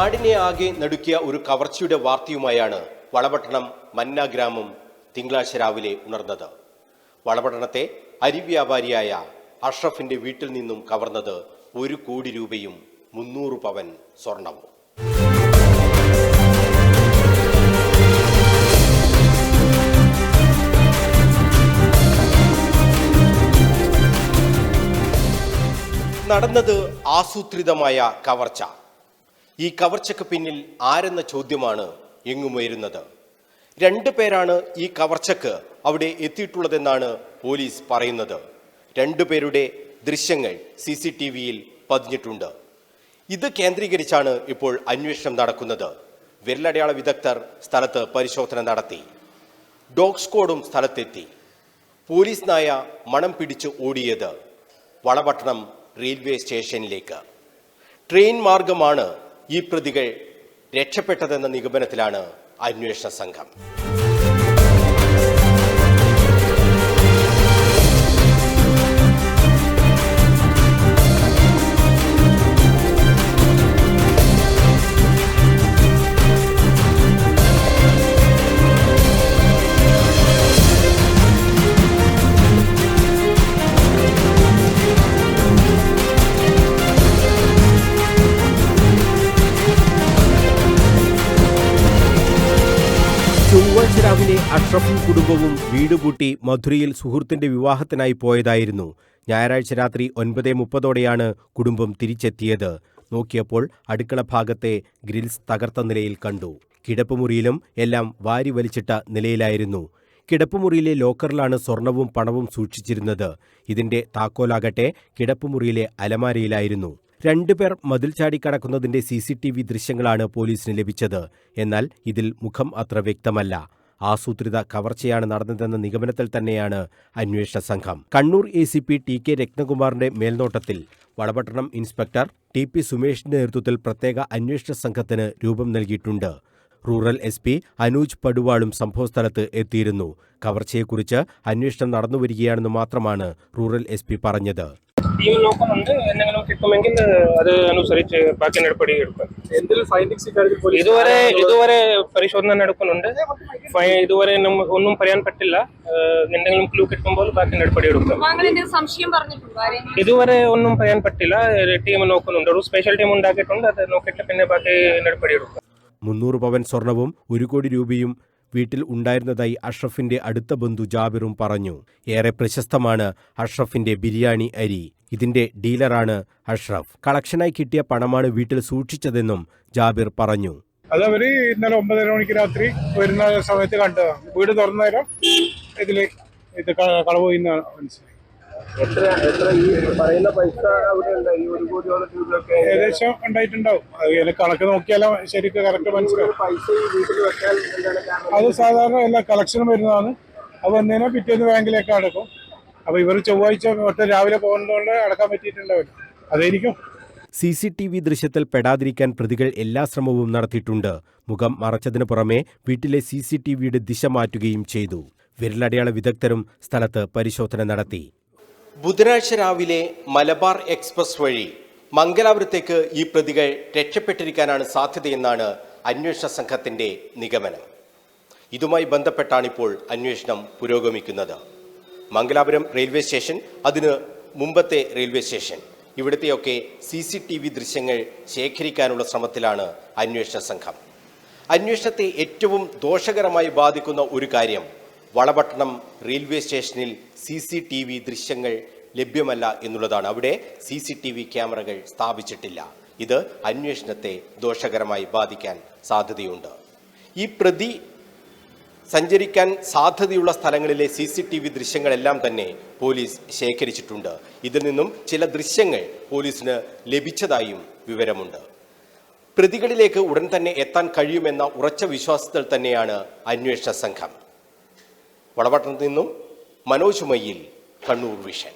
നാടിനെ ആകെ നടുക്കിയ ഒരു കവർച്ചയുടെ വാർത്തയുമായാണ് വളപട്ടണം മന്ന ഗ്രാമം തിങ്കളാഴ്ച രാവിലെ ഉണർന്നത്. വളപട്ടണത്തെ അരി വ്യാപാരിയായ അഷ്റഫിന്റെ വീട്ടിൽ നിന്നും കവർന്നത് ഒരു കോടി രൂപയും മുന്നൂറ് പവൻ സ്വർണവും. നടന്നത് ആസൂത്രിതമായ കവർച്ച. ഈ കവർച്ചയ്ക്ക് പിന്നിൽ ആരെന്ന ചോദ്യമാണ് എങ്ങും ഉയരുന്നത്. രണ്ടു പേരാണ് ഈ കവർച്ചക്ക് അവിടെ എത്തിയിട്ടുള്ളതെന്നാണ് പോലീസ് പറയുന്നത്. രണ്ടുപേരുടെ ദൃശ്യങ്ങൾ സി സി ടി വിയിൽ പതിഞ്ഞിട്ടുണ്ട്. ഇത് കേന്ദ്രീകരിച്ചാണ് ഇപ്പോൾ അന്വേഷണം നടക്കുന്നത്. വിരലടയാള വിദഗ്ധർ സ്ഥലത്ത് പരിശോധന നടത്തി. ഡോഗ് സ്ക്വാഡും സ്ഥലത്തെത്തി. പോലീസ് നായ മണം പിടിച്ച് ഓടിയത് വളപട്ടണം റെയിൽവേ സ്റ്റേഷനിലേക്ക്. ട്രെയിൻ മാർഗമാണ് ഈ പ്രതികൾ രക്ഷപ്പെട്ടതെന്ന നിഗമനത്തിലാണ് അന്വേഷണ സംഘം. ചൊവ്വാഴ്ച അഷ്റഫും കുടുംബവും വീട് പൂട്ടി മധുരയിൽ സുഹൃത്തിന്റെ വിവാഹത്തിനായി പോയതായിരുന്നു. ഞായറാഴ്ച രാത്രി ഒൻപതേ മുപ്പതോടെയാണ് കുടുംബം തിരിച്ചെത്തിയത്. നോക്കിയപ്പോൾ അടുക്കള ഭാഗത്തെ ഗ്രിൽസ് തകർത്ത നിലയിൽ കണ്ടു. കിടപ്പുമുറിയിലും എല്ലാം വാരി വലിച്ചിട്ട നിലയിലായിരുന്നു. കിടപ്പുമുറിയിലെ ലോക്കറിലാണ് സ്വർണവും പണവും സൂക്ഷിച്ചിരുന്നത്. ഇതിന്റെ താക്കോലാകട്ടെ കിടപ്പുമുറിയിലെ അലമാരയിലായിരുന്നു. രണ്ടുപേർ മതിൽ ചാടിക്കടക്കുന്നതിന്റെ സി സി ടി വി ദൃശ്യങ്ങളാണ് പോലീസിന് ലഭിച്ചത്. എന്നാൽ ഇതിൽ മുഖം അത്ര വ്യക്തമല്ല. ആസൂത്രിത കവർച്ചയാണ് നടന്നതെന്ന നിഗമനത്തിൽ തന്നെയാണ് അന്വേഷണ സംഘം. Kannur A C P T K രത്നകുമാറിന്റെ മേൽനോട്ടത്തിൽ വളപട്ടണം ഇൻസ്പെക്ടർ ടി പി സുമേഷിന്റെ നേതൃത്വത്തിൽ പ്രത്യേക അന്വേഷണ സംഘത്തിന് രൂപം നൽകിയിട്ടുണ്ട്. റൂറൽ എസ് പി അനൂജ് പടുവാളും സംഭവസ്ഥലത്ത് എത്തിയിരുന്നു. കവർച്ചയെക്കുറിച്ച് അന്വേഷണം നടന്നുവരികയാണെന്ന് മാത്രമാണ് റൂറൽ എസ് പി പറഞ്ഞത്. ടീം നോക്കുന്നുണ്ട്. എന്തെങ്കിലും കിട്ടുമെങ്കിൽ അത് അനുസരിച്ച് ബാക്കി നടപടി എടുക്കും. എന്തെങ്കിലും ഫൈൻഡിങ്സ് ഇതുവരെ ഇതുവരെ പരിശോധന നടക്കുന്നുണ്ട്. ഇതുവരെ ഒന്നും പറയാൻ പറ്റില്ല. എന്തെങ്കിലും ക്ലൂ കിട്ടുമ്പോൾ ബാക്കി നടപടി എടുക്കും. ഇതുവരെ ഒന്നും പറയാൻ പറ്റില്ല. ടീം നോക്കുന്നുണ്ട്. ഒരു സ്പെഷ്യൽ ടീം ഉണ്ടാക്കിയിട്ടുണ്ട്. അത് നോക്കിയിട്ട് പിന്നെ ബാക്കി നടപടി എടുക്കും. മുന്നൂറ് പവൻ സ്വർണവും ഒരു കോടി രൂപയും വീട്ടിൽ ഉണ്ടായിരുന്നതായി അഷ്റഫിന്റെ അടുത്ത ബന്ധു ജാബിറും പറഞ്ഞു. ഏറെ പ്രശസ്തമാണ് അഷ്റഫിന്റെ ബിരിയാണി അരി. ഇതിന്റെ ഡീലറാണ് അഷ്റഫ്. കളക്ഷനായി കിട്ടിയ പണമാണ് വീട്ടിൽ സൂക്ഷിച്ചതെന്നും ജാബിർ പറഞ്ഞു. അത് അവർ ഇന്നലെ ഒമ്പതര മണിക്ക് രാത്രി വരുന്ന സമയത്ത് കണ്ടതാണ്. വീട് തുറന്നേരം ഇതിൽ ഇത് കളവ് മനസ്സിലായി എത്ര എത്ര ഈ പറയുന്ന പൈസ അവിടെ ഉണ്ടായി ഈ ഒരു കോടിയോളം രൂപയൊക്കെ ഏകദേശം ഉണ്ടായിട്ടുണ്ടാവും. കണക്ക് നോക്കിയാലോ ശരിക്കും കറക്റ്റ് മനസ്സിലാവും. പൈസ ഈ വീട്ടിൽ വെക്കാൻ എന്താണ് കാരണം? അത് സാധാരണ എല്ലാ കളക്ഷനും വരുന്നതാണ്. അത് വന്നതിനെ പിറ്റേന്ന് ബാങ്കിലേക്ക് അടക്കും. അപ്പൊ ഇവർ ചൊവ്വാഴ്ച ഒറ്റ രാവിലെ പോകുന്നതുകൊണ്ട് അടക്കാൻ പറ്റിയിട്ടുണ്ടാവില്ല. അതായിരിക്കും. സി സി ടി വി ദൃശ്യത്തിൽ പെടാതിരിക്കാൻ പ്രതികൾ എല്ലാ ശ്രമവും നടത്തിയിട്ടുണ്ട്. മുഖം മറച്ചതിനു പുറമെ വീട്ടിലെ സി സി ടി വിയുടെ ദിശ മാറ്റുകയും ചെയ്തു. വിരലടയാള വിദഗ്ധരും സ്ഥലത്ത് പരിശോധന നടത്തി. ബുധനാഴ്ച രാവിലെ മലബാർ എക്സ്പ്രസ് വഴി മംഗലാപുരത്തേക്ക് ഈ പ്രതികൾ രക്ഷപ്പെട്ടിരിക്കാനാണ് സാധ്യതയെന്നാണ് അന്വേഷണ സംഘത്തിന്റെ നിഗമനം. ഇതുമായി ബന്ധപ്പെട്ടാണിപ്പോൾ അന്വേഷണം പുരോഗമിക്കുന്നത്. മംഗലാപുരം റെയിൽവേ സ്റ്റേഷൻ അതിന് മുമ്പത്തെ റെയിൽവേ സ്റ്റേഷൻ. ഇവിടുത്തെയൊക്കെ സി സി ടി വി ദൃശ്യങ്ങൾ ശേഖരിക്കാനുള്ള ശ്രമത്തിലാണ് അന്വേഷണ സംഘം. അന്വേഷണത്തെ ഏറ്റവും ദോഷകരമായി ബാധിക്കുന്ന ഒരു കാര്യം വളപട്ടണം റെയിൽവേ സ്റ്റേഷനിൽ സി സി ടി വി ദൃശ്യങ്ങൾ ലഭ്യമല്ല എന്നുള്ളതാണ്. അവിടെ സി സി ടി വി ക്യാമറകൾ സ്ഥാപിച്ചിട്ടില്ല. ഇത് അന്വേഷണത്തെ ദോഷകരമായി ബാധിക്കാൻ സാധ്യതയുണ്ട്. ഈ പ്രതി സഞ്ചരിക്കാൻ സാധ്യതയുള്ള സ്ഥലങ്ങളിലെ സി സി ടി വി ദൃശ്യങ്ങളെല്ലാം തന്നെ പോലീസ് ശേഖരിച്ചിട്ടുണ്ട്. ഇതിൽ നിന്നും ചില ദൃശ്യങ്ങൾ പോലീസിന് ലഭിച്ചതായും വിവരമുണ്ട്. പ്രതികളിലേക്ക് ഉടൻ തന്നെ എത്താൻ കഴിയുമെന്ന ഉറച്ച വിശ്വാസത്തിൽ തന്നെയാണ് അന്വേഷണ സംഘം. വളപട്ടണത്ത് നിന്നും മനോജ് മയ്യിൽ കണ്ണൂർ വിഷൻ.